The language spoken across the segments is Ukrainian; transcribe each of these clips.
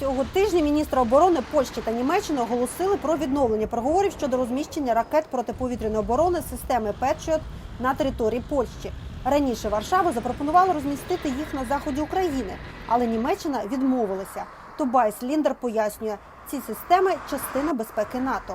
Цього тижня міністри оборони Польщі та Німеччини оголосили про відновлення переговорів щодо розміщення ракет протиповітряної оборони системи Петріот на території Польщі. Раніше Варшава запропонувала розмістити їх на заході України, але Німеччина відмовилася. Тобайс Ліндер пояснює, ці системи частина безпеки НАТО.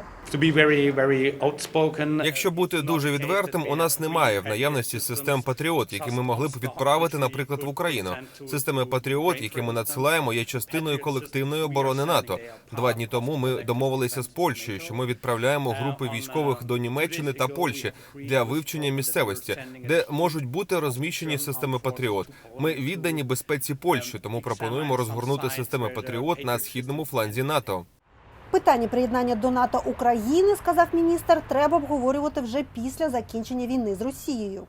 Якщо бути дуже відвертим, у нас немає в наявності систем Патріот, які ми могли б відправити, наприклад, в Україну. Системи Патріот, які ми надсилаємо, є частиною колективної оборони НАТО. Два дні тому ми домовилися з Польщею, що ми відправляємо групи військових до Німеччини та Польщі для вивчення місцевості, де можуть бути розміщені системи Патріот. Ми віддані безпеці Польщі, тому пропонуємо розгорнути системи Патріот на східному фланзі НАТО. Питання приєднання до НАТО України, сказав міністр, треба обговорювати вже після закінчення війни з Росією.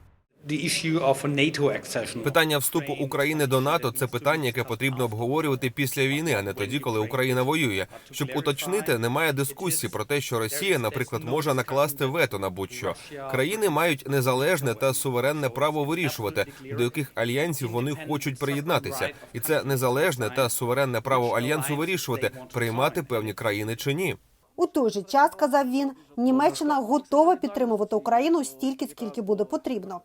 Питання вступу України до НАТО це питання, яке потрібно обговорювати після війни, а не тоді, коли Україна воює. Щоб уточнити, немає дискусії про те, що Росія, наприклад, може накласти вето на будь-що. Країни мають незалежне та суверенне право вирішувати, до яких альянсів вони хочуть приєднатися, і це незалежне та суверенне право альянсу вирішувати, приймати певні країни чи ні. У той же час, сказав він, Німеччина готова підтримувати Україну стільки, скільки буде потрібно.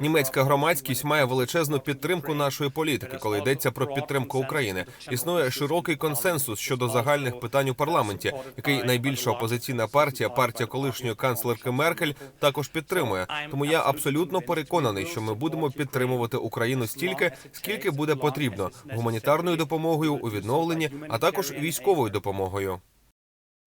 Німецька громадськість має величезну підтримку нашої політики, коли йдеться про підтримку України. Існує широкий консенсус щодо загальних питань у парламенті, який найбільша опозиційна партія, партія колишньої канцлерки Меркель, також підтримує. Тому я абсолютно переконаний, що ми будемо підтримувати Україну стільки, скільки буде потрібно гуманітарною допомогою у відновленні, а також військовою допомогою.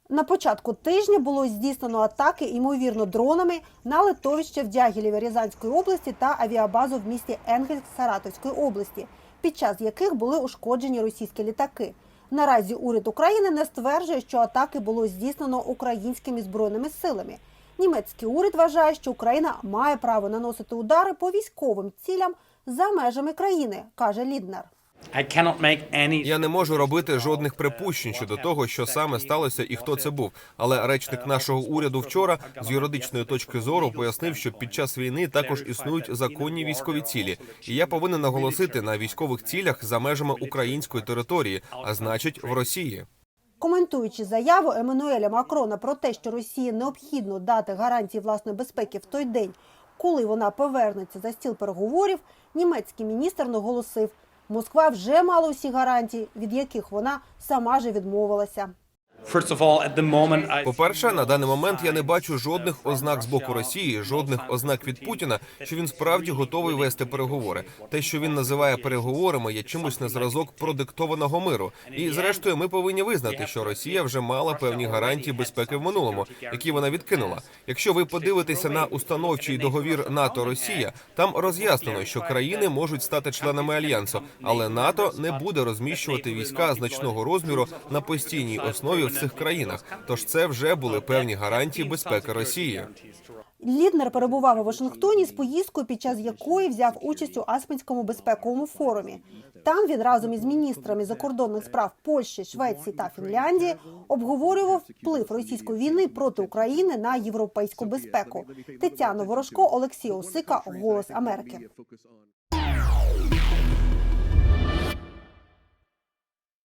На початку тижня було здійснено атаки, ймовірно, дронами на литовище в Дягілєві Рязанської області та авіабазу в місті Енгельськ Саратовської області, під час яких були ушкоджені російські літаки. Наразі уряд України не стверджує, що атаки було здійснено українськими збройними силами. Німецький уряд вважає, що Україна має право наносити удари по військовим цілям за межами країни, каже Ліднер. I cannot make any. Я не можу робити жодних припущень щодо того, що саме сталося і хто це був. Але речник нашого уряду вчора з юридичної точки зору пояснив, що під час війни також існують законні військові цілі, і я повинен наголосити на військових цілях за межами української території, а значить в Росії. Коментуючи заяву Еммануеля Макрона про те, що Росії необхідно дати гарантії власної безпеки в той день, коли вона повернеться за стіл переговорів, німецький міністр наголосив, Москва вже мала усі гарантії, від яких вона сама же відмовилася. I По-перше, на даний момент я не бачу жодних ознак з боку Росії, жодних ознак від Путіна, що він справді готовий вести переговори. Те, що він називає переговорами, є чимось на зразок продиктованого миру. І зрештою, ми повинні визнати, що Росія вже мала певні гарантії безпеки в минулому, які вона відкинула. Якщо ви подивитеся на установчий договір НАТО Росія, там роз'яснено, що країни можуть стати членами альянсу, але НАТО не буде розміщувати війська значного розміру на постійній основі цих країнах. Тож це вже були певні гарантії безпеки Росії. Ліднер перебував у Вашингтоні з поїздкою, під час якої взяв участь у Аспенському безпековому форумі. Там він разом із міністрами закордонних справ Польщі, Швеції та Фінляндії обговорював вплив російської війни проти України на європейську безпеку. Тетяна Ворожко, Олексій Осика, Голос Америки.